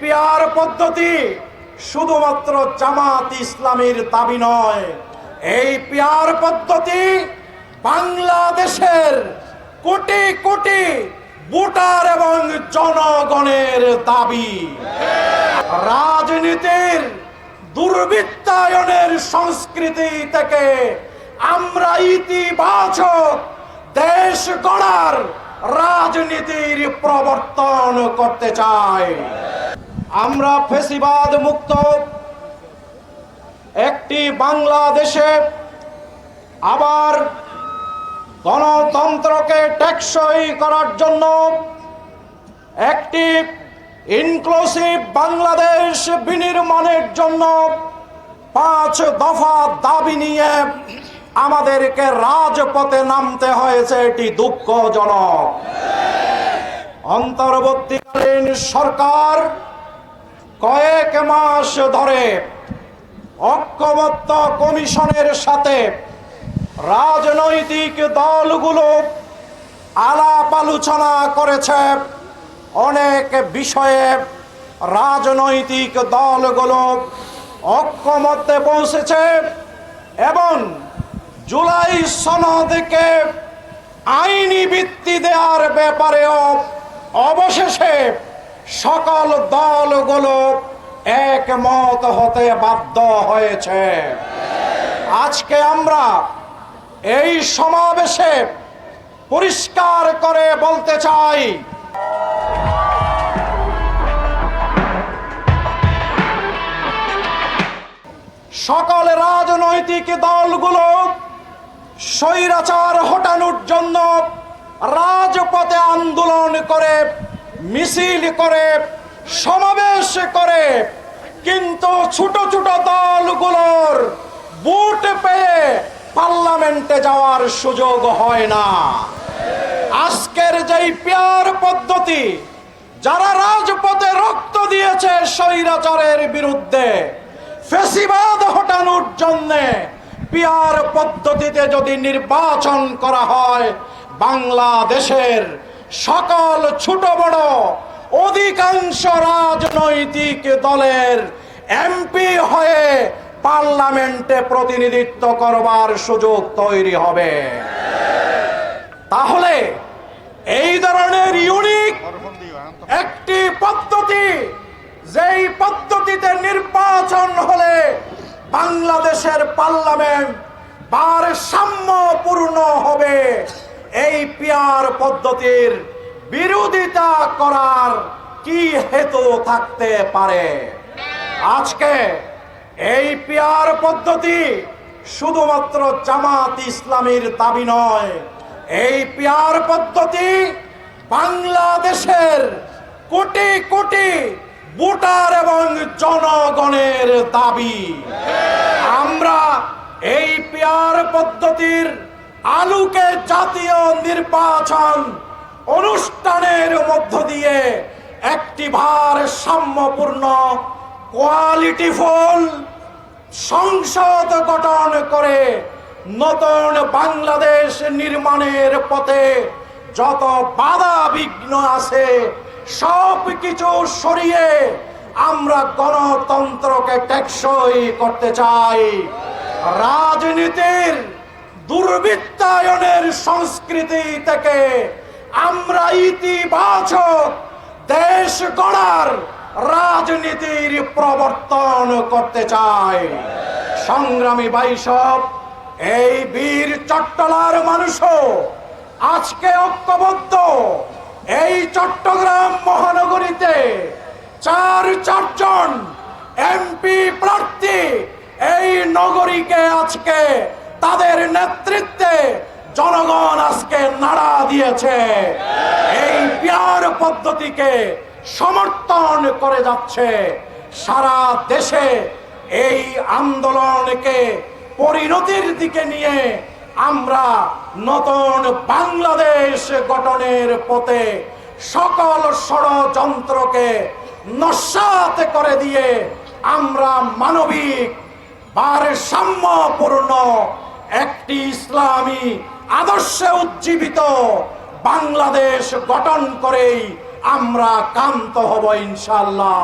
Peer পদ্ধতি শুধুমাত্র জামাত ইসলামীর দাবি নয়। এই পিয়ার পদ্ধতি বাংলাদেশের কোটি কোটি ভোটার এবং জনগণের দাবি। রাজনীতির দুর্বৃত্তায়নের সংস্কৃতি থেকে আমরা ইতিবাচক দেশ গড়ার রাজনীতির প্রবর্তন করতে চাই। আমরা ফেসিবাদ মুক্ত। একটি বাংলাদেশে আবার গণতন্ত্রকে টেকসই করার জন্য একটি ইনক্লুসিভ বাংলাদেশ বিনির্মাণের জন্য পাঁচ দফা দাবি নিয়ে আমাদেরকে রাজপথে নামতে হয়েছে। এটি দুঃখজনক। অন্তর্বর্তীকালীন সরকার কয়েক মাস ধরে ঐক্যবদ্ধ কমিশনের সাথে রাজনৈতিক দলগুলো আলাপ আলোচনা করেছে। অনেক বিষয়ে রাজনৈতিক দলগুলো ঐক্যমত্যে পৌঁছেছে এবং জুলাই সনদকে আইনি ভিত্তি দেওয়ার ব্যাপারেও অবশেষে সকল দলগুলো একমত হতে বাধ্য হয়েছে। আজকে আমরা এই সমাবেশে পরিষ্কার করে বলতে চাই, সকল রাজনৈতিক দলগুলো স্বৈরাচার হটানোর জন্য রাজপথে আন্দোলন করে মিছিল করে, সমাবেশ করে, কিন্তু ছোট ছোট দলগুলোর বুট পেয়ে পার্লামেন্টে যাওয়ার সুযোগ হয় না। আজকের যেই পেয়ার পদ্ধতি, যারা রাজপথে রক্ত দিয়েছে স্বৈরাচারের বিরুদ্ধে, ফেসিবাদ হটানোর জন্য পিয়ার পদ্ধতিতে যদি নির্বাচন করা হয়, বাংলাদেশের সকল ছোট বড় অধিকাংশ রাজনৈতিক দলের এমপি হয়ে পার্লামেন্টে প্রতিনিধিত্ব করবার সুযোগ তৈরি হবে। তাহলে এই ধরনের ইউনিক একটি পদ্ধতি, যেই পদ্ধতিতে নির্বাচন হলে বাংলাদেশের পার্লামেন্ট ভারসাম্যপূর্ণ হবে। এই পিয়ার পদ্ধতির বিরোধিতা করার কি হেতু থাকতে পারে? আজকে এই পিয়ার পদ্ধতি শুধুমাত্র জামাত ইসলামীর দাবি নয়, এই পিয়ার পদ্ধতি বাংলাদেশের কোটি কোটি ভোটার এবং জনগণের দাবি। আমরা এই পিয়ার পদ্ধতির আলুকে জাতীয় নির্বাচন অনুষ্ঠানের মধ্য দিয়ে একটি ভারসাম্যপূর্ণ কোয়ালিটিফুল সংসদ গঠন করে নতুন বাংলাদেশ নির্মাণের পথে যত বাধা বিঘ্ন আছে, সব কিছু সরিয়ে আমরা গণতন্ত্রকে টেকসই করতে চাই। রাজনীতির দুর্বৃত্তায়নের সংস্কৃতি থেকে আমরা ইতিবাচক দেশ গড়ার রাজনীতির প্রবর্তন করতে চাই। সংগ্রামী বাইসব এই বীর চট্টলার মানুষও আজকে ঐক্যবদ্ধ। এই চট্টগ্রাম মহানগরীতে চার চারজন এমপি প্রার্থী এই নগরীকে আজকে তাদের নেতৃত্বে জনগণ আজকে নাড়া দিয়েছে। এই পিয়ার পদ্ধতিকে সমর্থন করে যাচ্ছে সারা দেশে। এই আন্দোলনকে পরিণতির দিকে নিয়ে আমরা নতুন বাংলাদেশ গঠনের পথে সকল ষড়যন্ত্রকে নস্বাত করে দিয়ে আমরা মানবিক ভারসাম্যপূর্ণ একটি ইসলামী আদর্শে উজ্জীবিত বাংলাদেশ গঠন করেই আমরা কান্ত হব ইনশাল্লাহ